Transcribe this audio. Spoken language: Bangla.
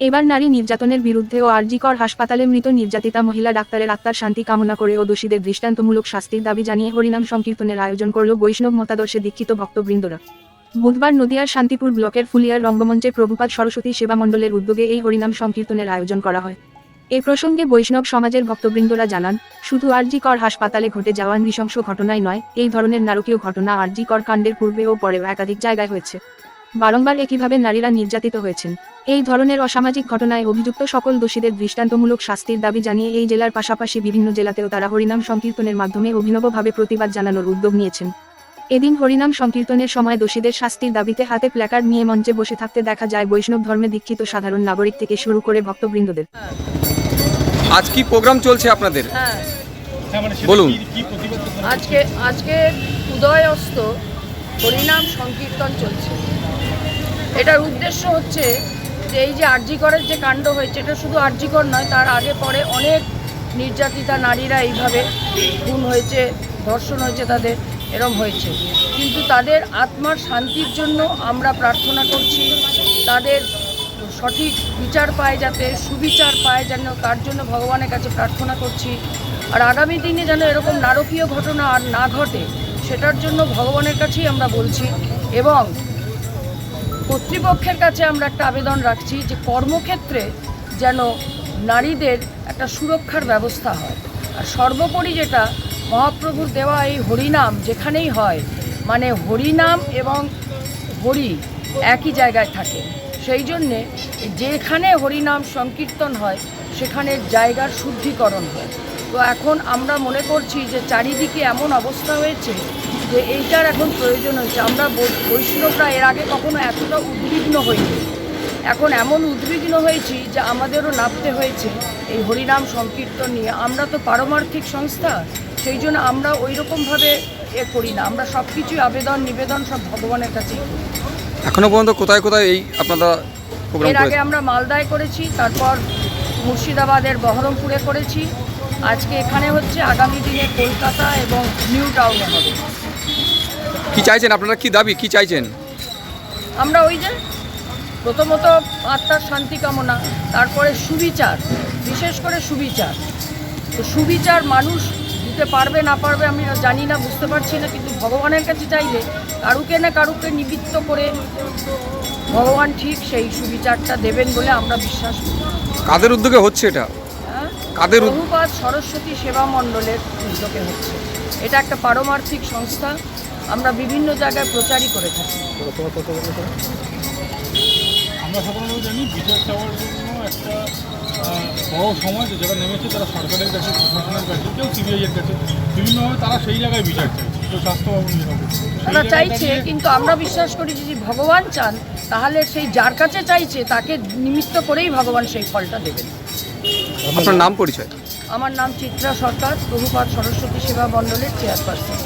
এবার নারী নির্যাতনের বিরুদ্ধে ও আরজিকর হাসপাতালে মৃত নির্যাতিতা মহিলা ডাক্তারের আত্মার শান্তি কামনা করে ও দোষীদের দৃষ্টান্তমূলক শাস্তির দাবি জানিয়ে হরিনাম সংকীর্তনের আয়োজন করল বৈষ্ণব মতাদর্শে দীক্ষিত ভক্তবৃন্দরা। বুধবার নদিয়ার শান্তিপুর ব্লকের ফুলিয়ার রঙ্গমঞ্চে প্রভুপাত সরস্বতী সেবা মণ্ডলের উদ্যোগে এই হরিনাম সংকীর্তনের আয়োজন করা হয়। এ প্রসঙ্গে বৈষ্ণব সমাজের ভক্তবৃন্দরা জানান, শুধু আরজি কর হাসপাতালে ঘটে যাওয়া নৃশংস ঘটনাই নয়, এই ধরনের নারকীয় ঘটনা আরজি কর কাণ্ডের পূর্বে ও পরেও একাধিক জায়গায় হয়েছে। বারংবার একইভাবে নারীরা নির্যাতিত হয়েছেন। এই ধরনের অসামাজিক ঘটনায় অভিযুক্ত সকল দোষীদের দৃষ্টান্তমূলক শাস্তির দাবি জানিয়ে এই জেলার পাশাপাশি বিভিন্ন জেলাতেও তারা হরিনাম সংকীর্তনের মাধ্যমে অভিনবভাবে প্রতিবাদ জানানোর উদ্যোগ নিয়েছেন। এদিন হরিনাম সংকীর্তনের সময় দোষীদের শাস্তির দাবিতে হাতে প্ল্যাকার্ড নিয়ে মঞ্চে বসে থাকতে দেখা যায় বৈষ্ণব ধর্মে দীক্ষিত সাধারণ নাগরিক থেকে শুরু করে ভক্তবৃন্দদের। আজ কি প্রোগ্রাম চলছে আপনাদের? হ্যাঁ। বলুন। আজকে আজকে উদয় অস্ত হরিনাম সংকীর্তন চলছে। এটার উদ্দেশ্য হচ্ছে যে এই যে আরজিকরের যে কাণ্ড হয়েছে, এটা শুধু আরজিকর নয়, তার আগে পরে অনেক নির্যাতিতা নারীরা এইভাবে খুন হয়েছে, ধর্ষণ হয়েছে তাদের, এরম হয়েছে। কিন্তু তাদের আত্মার শান্তির জন্য আমরা প্রার্থনা করছি, তাদের সঠিক বিচার পায় যাতে, সুবিচার পায় যেন, তার জন্য ভগবানের কাছে প্রার্থনা করছি। আর আগামী দিনে যেন এরকম নারকীয় ঘটনা আর না ঘটে, সেটার জন্য ভগবানের কাছেই আমরা বলছি। এবং কর্তৃপক্ষের কাছে আমরা একটা আবেদন রাখছি যে কর্মক্ষেত্রে যেন নারীদের একটা সুরক্ষার ব্যবস্থা হয়। আর সর্বোপরি যেটা মহাপ্রভুর দেওয়া এই হরিনাম যেখানেই হয় মানে হরিনাম এবং হরি একই জায়গায় থাকে। সেই জন্যে যেখানে হরিনাম সংকীর্তন হয়, সেখানে জায়গার শুদ্ধিকরণ হয়। তো এখন আমরা মনে করছি যে চারিদিকে এমন অবস্থা হয়েছে যে এইটার এখন প্রয়োজন হয়েছে। আমরা বৈষ্ণবরা এর আগে কখনো এতটা উদ্বিগ্ন হইনি। এখন এমন উদ্বিগ্ন হয়েছি যে আমাদেরও নামতে হয়েছে এই হরিনাম সংকীর্তন নিয়ে। আমরা তো পারমার্থিক সংস্থা সেই জন্য আমরা ওই রকমভাবে এ করি না। আমরা সব কিছুই আবেদন নিবেদন সব ভগবানের কাছেই করি। এখনও পর্যন্ত কোথায় কোথায় এই আপনারা এর আগে আমরা মালদায় করেছি তারপর মুর্শিদাবাদের বহরমপুরে করেছি। আজকে এখানে হচ্ছে আগামী দিনে কলকাতা এবং নিউ টাউনে হবে। কি চাইছেন? আপনারা কি দাবি? কি চাইছেন? আমরা ওই যে প্রথমত আত্মার শান্তি কামনা তারপরে সুবিচার বিশেষ করে সুবিচার। তো সুবিচার মানুষ দিতে পারবে না পারবে আমি জানি না বুঝতে পারছি না কিন্তু ভগবানের কাছে চাইলে কারুকে না কারুকে নিমিত্ত করে ভগবান ঠিক সেই সুবিচারটা দেবেন বলে আমরা বিশ্বাস করি। কাদের উদ্যোগে হচ্ছে এটা? হ্যাঁ? কাদের উদ- সরস্বতী সেবা মণ্ডলের উদ্যোগে হচ্ছে। এটা একটা পারমার্থিক সংস্থা আমরা বিভিন্ন জায়গায় প্রচারই করে থাকি। আমরা সাধারণত জানি বিচার চাওয়ার জন্য একটা বড় সমাজ যারা নেমেছে তারা সরকারের কাছে প্রশাসনের কাছে কেউ সিবিআই এর কাছে। বিভিন্নভাবে তারা সেই জায়গায় বিচার চাইছে কেউ স্বাস্থ্য তারা চাইছে কিন্তু আমরা বিশ্বাস করি যে যদি ভগবান চান তাহলে সেই যার কাছে চাইছে তাকে নিমিত্ত করেই ভগবান সেই ফলটা দেবেন। আপনার নাম পরিচয়? আমার নাম চিত্রা সরকার প্রভুপাত সরস্বতী সেবা মণ্ডলের চেয়ারপারসন।